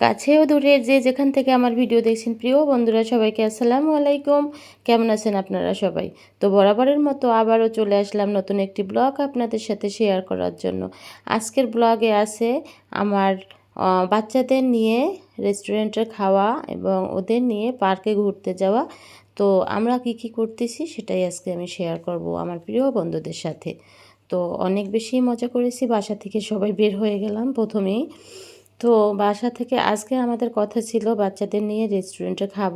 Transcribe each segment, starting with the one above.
কাছেও দূরে যে যেখান থেকে আমার ভিডিও দেখছেন প্রিয় বন্ধুরা, সবাইকে আসসালামু আলাইকুম। কেমন আছেন আপনারা সবাই? তো বরাবরের মতো আবারও চলে আসলাম নতুন একটি ব্লগ আপনাদের সাথে শেয়ার করার জন্য। আজকের ব্লগে আছে আমার বাচ্চাদের নিয়ে রেস্টুরেন্টে খাওয়া এবং ওদের নিয়ে পার্কে ঘুরতে যাওয়া। তো আমরা কি কি করতেছি সেটাই আজকে আমি শেয়ার করব আমার প্রিয় বন্ধুদের সাথে। তো অনেক বেশি মজা করেছি, বাসা থেকে সবাই বের হয়ে গেলাম প্রথমেই। তো বাসা থেকে আজকে আমাদের কথা ছিল বাচ্চাদের নিয়ে রেস্টুরেন্টে খাব।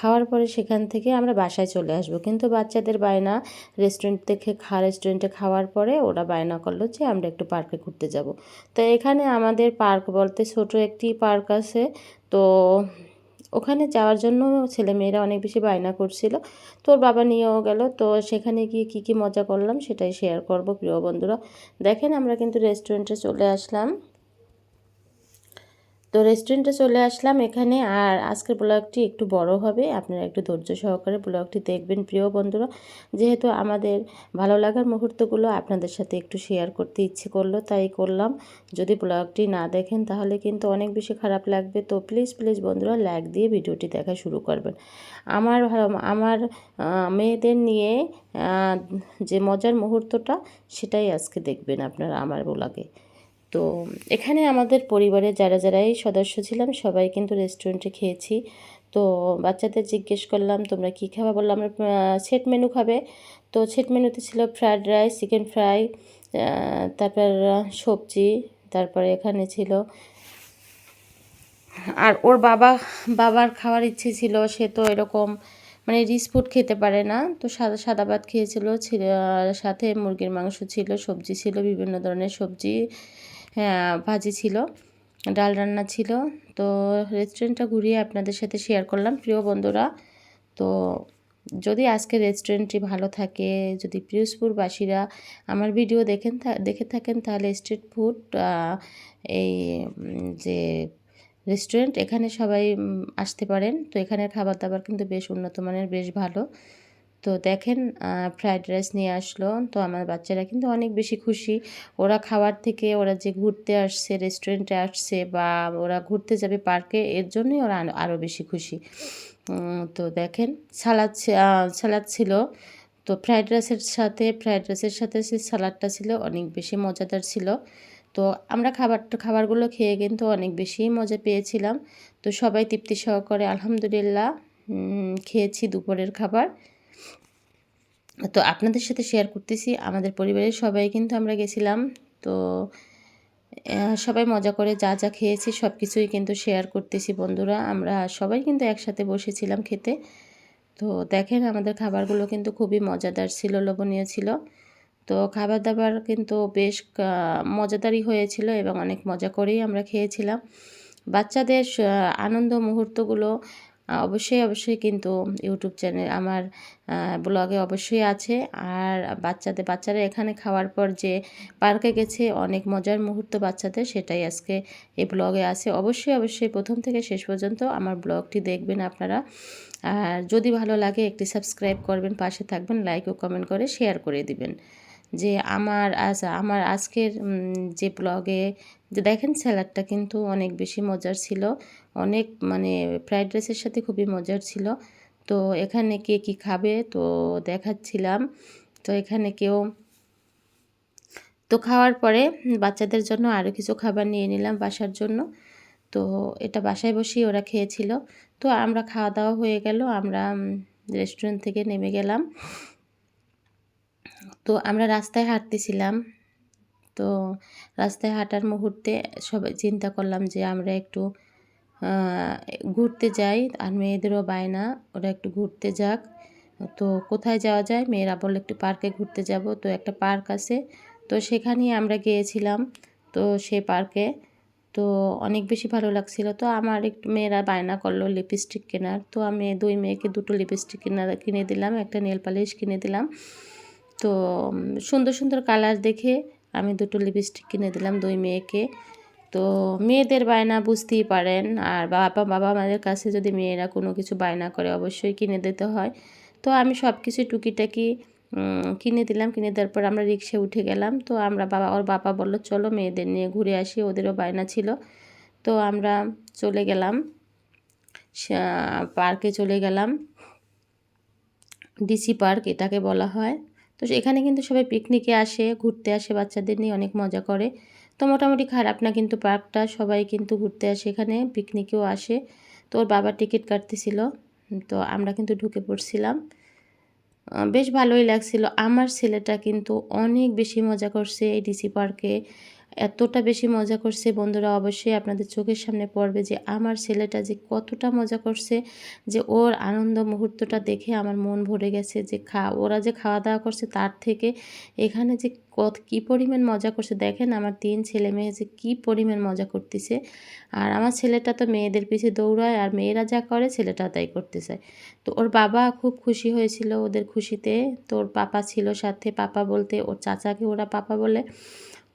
খাওয়ার পরে সেখান থেকে আমরা বাসায় চলে আসব। কিন্তু বাচ্চাদের বায়না রেস্টুরেন্ট থেকে খা রেস্টুরেন্টে খাওয়ার পরে ওরা বায়না করল যে আমরা একটু পার্কে ঘুরতে যাব। তো এখানে আমাদের পার্ক বলতে ছোট একটি পার্ক আছে। তো ওখানে যাওয়ার জন্য ছেলেমেয়েরা অনেক বেশি বায়না করছিল। তোর বাবা নিয়েও গেল। তো সেখানে গিয়ে কী কী মজা করলাম সেটাই শেয়ার করব প্রিয় বন্ধুরা। দেখেন আমরা কিন্তু রেস্টুরেন্টে চলে আসলাম। তো রেস্টুরেন্টে চলে আসলাম এখানে। আর আজকের ব্লগটি একটু বড় হবে। আপনারা একটু ধৈর্য সহকারে ব্লগটি দেখবেন, প্রিয় বন্ধুরা। যেহেতু আমাদের ভালো লাগার মুহূর্তগুলো আপনাদের সাথে একটু শেয়ার করতে ইচ্ছে করল, তাই করলাম। যদি ব্লগটি না দেখেন, তাহলে কিন্তু অনেক বেশি খারাপ লাগবে। তো প্লিজ প্লিজ বন্ধুরা লাইক দিয়ে ভিডিওটি দেখা শুরু করবেন। আমার আমার মেয়েদের নিয়ে যে মজার মুহূর্তটা, সেটাই আজকে দেখবেন আপনারা আমার ব্লগে। তো এখানে আমাদের পরিবারের যারা, যারাই সদস্য ছিলাম, সবাই কিন্তু রেস্টুরেন্টে খেয়েছি। তো বাচ্চাদের জিজ্ঞেস করলাম, তোমরা কী খাবে? বললাম আমরা সেট মেনু খাবে। তো সেট মেনুতে ছিল ফ্রায়েড রাইস, চিকেন ফ্রাই তারপর সবজি, তারপরে এখানে ছিল আর ওর বাবা, বাবার খাওয়ার ইচ্ছে ছিল, সে তো এরকম মানে রিচ ফুড খেতে পারে না। তো সাদা সাদা ভাত খেয়েছিল, ছিল সাথে মুরগির মাংস ছিল, সবজি ছিল, বিভিন্ন ধরনের সবজি। ভাজি ছিল, ডাল রান্না ছিল। তো রেস্টুরেন্টটা ঘুরিয়ে আপনাদের সাথে শেয়ার করলাম। প্রিয় বন্ধুরা, তো যদি আজকে রেস্টুরেন্টটি ভালো থাকে, যদি পিরোজপুরবাসীরা আমার ভিডিও দেখেন দেখে থাকেন, তাহলে স্ট্রিট ফুড এই যে রেস্টুরেন্ট এখানে সবাই আসতে পারেন। তো এখানের খাবার দাবার কিন্তু বেশ উন্নত মানের, বেশ ভালো। তো দেখেন ফ্রাইড রাইস নিয়ে আসলো। তো আমার বাচ্চারা কিন্তু অনেক বেশি খুশি। ওরা খাওয়ার থেকে ওরা যে ঘুরতে আসছে রেস্টুরেন্টে আসছে বা ওরা ঘুরতে যাবে পার্কে, এর জন্যই ওরা আরও বেশি খুশি। তো দেখেন, সালাদ সালাদ ছিল। তো ফ্রাইড রাইসের সাথে ফ্রাইড রাইসের সাথে সে সালাডটা ছিল, অনেক বেশি মজাদার ছিল। তো আমরা খাবারটা খাবারগুলো খেয়ে কিন্তু অনেক বেশি মজা পেয়েছিলাম। তো সবাই তৃপ্তি সহকারে আলহামদুলিল্লাহ খেয়েছি দুপুরের খাবার। তো আপনাদের সাথে শেয়ার করতেছি। আমাদের পরিবারের সবাই কিন্তু আমরা গেছিলাম। তো সবাই মজা করে যা যা খেয়েছি সব কিছুই কিন্তু শেয়ার করতেছি বন্ধুরা। আমরা সবাই কিন্তু একসাথে বসেছিলাম খেতে। তো দেখেন আমাদের খাবারগুলো কিন্তু খুবই মজাদার ছিল, লোভনীয় ছিল। তো খাবার দাবার কিন্তু বেশ মজাদারই হয়েছিল এবং অনেক মজা করেই আমরা খেয়েছিলাম। বাচ্চাদের আনন্দ মুহূর্তগুলো অবশ্যই অবশ্যই কিন্তু ইউটিউব চ্যানেল আমার ব্লগে অবশ্যই আছে। আর বাচ্চাদের, বাচ্চারা এখানে খাওয়ার পর যে পার্কে গেছে, অনেক মজার মুহূর্ত বাচ্চাদের সেটাই আজকে এই ব্লগে আছে। অবশ্যই অবশ্যই প্রথম থেকে শেষ পর্যন্ত আমার ব্লগটি দেখবেন আপনারা। আর যদি ভালো লাগে একটি সাবস্ক্রাইব করবেন, পাশে থাকবেন লাইক ও কমেন্ট করে শেয়ার করে দিবেন। যে আমার আজ, আমার আজকের যে ব্লগে যে দেখেন স্যালাডটা কিন্তু অনেক বেশি মজার ছিল। অনেক মানে ফ্রাইড রাইসের সাথে খুবই মজার ছিল। তো এখানে কে কী খাবে তো দেখাচ্ছিলাম। তো এখানে কেউ, তো খাওয়ার পরে বাচ্চাদের জন্য আরও কিছু খাবার নিয়ে নিলাম বাসার জন্য। তো এটা বাসায় বসেই ওরা খেয়েছিল। তো আমরা খাওয়া দাওয়া হয়ে গেল, আমরা রেস্টুরেন্ট থেকে নেমে গেলাম। তো আমরা রাস্তায় হাঁটতেছিলাম। তো রাস্তায় হাঁটার মুহূর্তে সবাই চিন্তা করলাম যে আমরা একটু ঘুরতে যাই। আর মেয়েদেরও বায়না, ওরা একটু ঘুরতে যাক। তো কোথায় যাওয়া যায়? মেয়েরা বলল একটু পার্কে ঘুরতে যাব। তো একটা পার্ক আছে। তো সেখানেই আমরা গিয়েছিলাম তো সে পার্কে। তো অনেক বেশি ভালো লাগছিল। তো আমার একটু মেয়েরা বায়না করল লিপস্টিক কেনার। তো আমি দুই মেয়েকে দুটো লিপস্টিক কেনা, কিনে দিলাম। একটা নেল পালিশ কিনে দিলাম। তো সুন্দর সুন্দর কালার দেখে আমি দুটো লিপস্টিক কিনে দিলাম দুই মেয়েকে। তো, মেয়েদের বায়না বুঝতেই পারেন, আর বাবা বাবা মাদের কাছে যদি মেয়েরা কোনো কিছু বায়না করে অবশ্যই কিনে দিতে হয়। তো, আমি সব কিছু টুকিটাকি কিনে দিলাম, কিনে দেওয়ার পর আমরা রিক্সে উঠে গেলাম। তো, আমরা বাবা, ওর বাবা বলল, চলো মেয়েদের নিয়ে ঘুরে আসি, ওদেরও বায়না ছিল। তো, আমরা চলে গেলাম পার্কে চলে গেলাম। ডিসি পার্ক এটাকে বলা হয়। তো এখানে কিন্তু সবাই পিকনিকে আসে, ঘুরতে আসে, বাচ্চাদের নিয়ে অনেক মজা করে। তো মোটামুটি খারাপ না কিন্তু পার্কটা, সবাই কিন্তু ঘুরতে আসে এখানে পিকনিকেও আসে। তো ওর বাবা টিকিট কাটতেছিল, তো আমরা কিন্তু ঢুকে পড়ছিলাম। বেশ ভালোই লাগছিল। আমার ছেলেটা কিন্তু অনেক বেশি মজা করছে এই ডিসি পার্কে এতটা বেশি মজা করছে। বন্ধুরা, অবশ্যই আপনাদের চোখের সামনে পড়বে যে আমার ছেলেটা যে কতটা মজা করছে, যে ওর আনন্দ মুহূর্তটা দেখে আমার মন ভরে গেছে যে খা, ওরা যে খাওয়া দাওয়া করছে তার থেকে এখানে যে কত, কী পরিমাণ মজা করছে। দেখেন আমার তিন ছেলে মেয়ে যে কী পরিমাণ মজা করতেছে। আর আমার ছেলেটা তো মেয়েদের পিছিয়ে দৌড়ায় আর মেয়েরা যা করে ছেলেটা তাই করতে চায়। তো ওর বাবা খুব খুশি হয়েছিল ওদের খুশিতে। তো ওর পাপা ছিল সাথে, পাপা বলতে ওর চাচাকে ওরা পাপা বলে।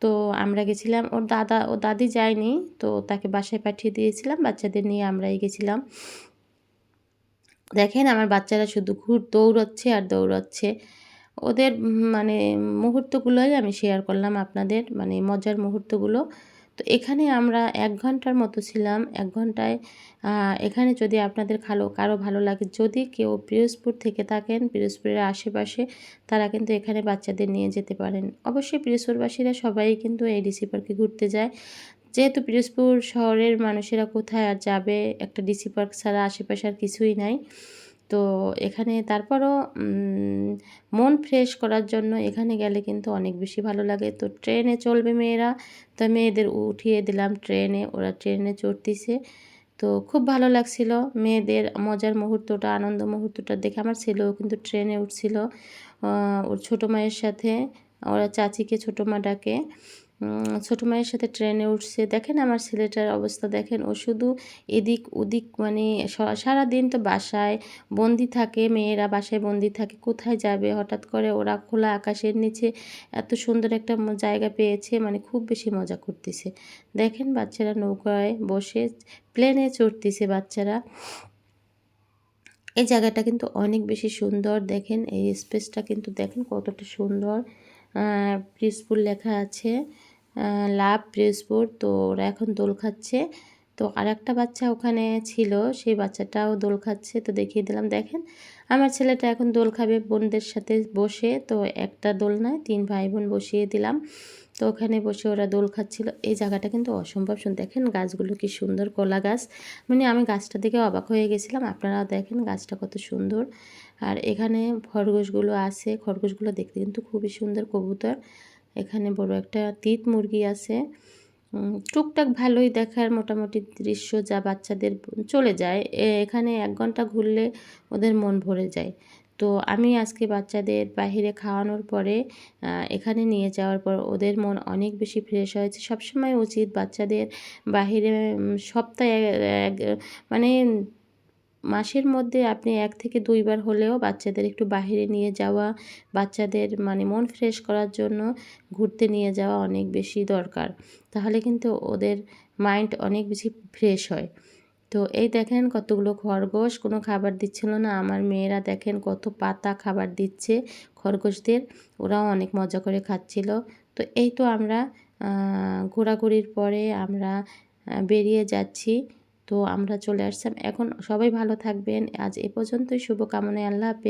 তো আমরা গেছিলাম, ওর দাদা ও দাদি যায়নি, তো তাকে বাসায় পাঠিয়ে দিয়েছিলাম, বাচ্চাদের নিয়ে আমরাই গেছিলাম। দেখেন আমার বাচ্চারা শুধু ঘুর, দৌড়চ্ছে আর দৌড়চ্ছে। ওদের মানে মুহূর্তগুলোই আমি শেয়ার করলাম আপনাদের মানে মজার মুহূর্তগুলো। তো এখানে আমরা এক ঘণ্টার মতো ছিলাম, এক ঘন্টায়। এখানে যদি আপনাদের খালো, কারও ভালো লাগে, যদি কেউ পিরোজপুর থেকে থাকেন, পিরোজপুরের আশেপাশে, তারা কিন্তু এখানে বাচ্চাদের নিয়ে যেতে পারেন। অবশ্যই পিরোজপুরবাসীরা সবাই কিন্তু এই ডিসি পার্কে ঘুরতে যায়। যেহেতু পিরোজপুর শহরের মানুষেরা কোথায় আর যাবে, একটা ডিসি পার্ক ছাড়া আশেপাশে আর কিছুই নাই। তো এখানে তারপরও মন ফ্রেশ করার জন্য এখানে গেলে কিন্তু অনেক বেশি ভালো লাগে। তো ট্রেনে চলবে মেয়েরা, তো মেয়েদের উঠিয়ে দিলাম ট্রেনে, ওরা ট্রেনে চড়তিছে। তো খুব ভালো লাগছিল মেয়েদের মজার মুহূর্তটা, আনন্দ মুহূর্তটা দেখে। আমার ছেলেও কিন্তু ট্রেনে উঠছিল ওর ছোটো মায়ের সাথে, ওরা চাচিকে ছোটো মা ডাকে। ছোটো মায়ের সাথে ট্রেনে উঠছে। দেখেন আমার ছেলেটার অবস্থা, দেখেন ও শুধু এদিক ওদিক মানে সারা দিন তো বাসায় বন্দি থাকে, মেয়েরা বাসায় বন্দি থাকে, কোথায় যাবে? হঠাৎ করে ওরা খোলা আকাশের নিচে এত সুন্দর একটা জায়গা পেয়েছে মানে খুব বেশি মজা করতেছে। দেখেন বাচ্চারা নৌকায় বসে, প্লেনে চড়তেছে বাচ্চারা। এই জায়গাটা কিন্তু অনেক বেশি সুন্দর, দেখেন এই স্পেসটা কিন্তু দেখেন কতটা সুন্দর। পিসফুল লেখা আছে। লাভ, প্রেসবোর্ড, তো ওরা এখন দোল খাচ্ছে। তো আর একটা বাচ্চা ওখানে ছিল, সেই বাচ্চাটাও দোল খাচ্ছে, তো দেখিয়ে দিলাম, দেখেন। আমার ছেলেটা এখন দোল খাবে বোনদের সাথে বসে, তো একটা দোল নয়, তিন ভাই বোন বসিয়ে দিলাম। তো ওখানে বসে ওরা দোল খাচ্ছিল। এই জায়গাটা কিন্তু অসম্ভব সুন্দর দেখেন গাছগুলো কি সুন্দর কলা গাছ। মানে আমি গাছটা দেখে অবাক হয়ে গেছিলাম, আপনারাও দেখেন গাছটা কত সুন্দর। আর এখানে খরগোশগুলো আছে, খরগোশগুলো দেখতে কিন্তু খুবই সুন্দর, কবুতর। এখানে বড় একটা তিত মুরগি আছে। টুকটাক ভালোই দেখার মোটামুটি দৃশ্য যা বাচ্চাদের চলে যায়। এখানে এক ঘণ্টা ঘুরলে ওদের মন ভরে যায়। তো আমি আজকে বাচ্চাদের বাহিরে খাওয়ানোর পরে এখানে নিয়ে যাওয়ার পর ওদের মন অনেক বেশি ফ্রেশ হয়েছে। সবসময় উচিত বাচ্চাদের বাহিরে সপ্তাহে মানে মাসের মধ্যে আপনি এক থেকে দুইবার হলেও বাচ্চাদের একটু বাহিরে নিয়ে যাওয়া, বাচ্চাদের মানে মন ফ্রেশ করার জন্য ঘুরতে নিয়ে যাওয়া অনেক বেশি দরকার। তাহলে কিন্তু ওদের মাইন্ড অনেক বেশি ফ্রেশ হয়। তো এই দেখেন কতগুলো খরগোশ, কোনো খাবার দিচ্ছিল না। আমার মেয়েরা দেখেন কত পাতা খাবার দিচ্ছে খরগোশদের। ওরাও অনেক মজা করে খাচ্ছিল। তো এই তো আমরা ঘোরাঘুরির পরে আমরা বেরিয়ে যাচ্ছি। তো আমরা চলে আসলাম। এখন সবাই ভালো থাকবেন। আজ এ পর্যন্তই। শুভকামনায় আল্লাহ হাফেজ।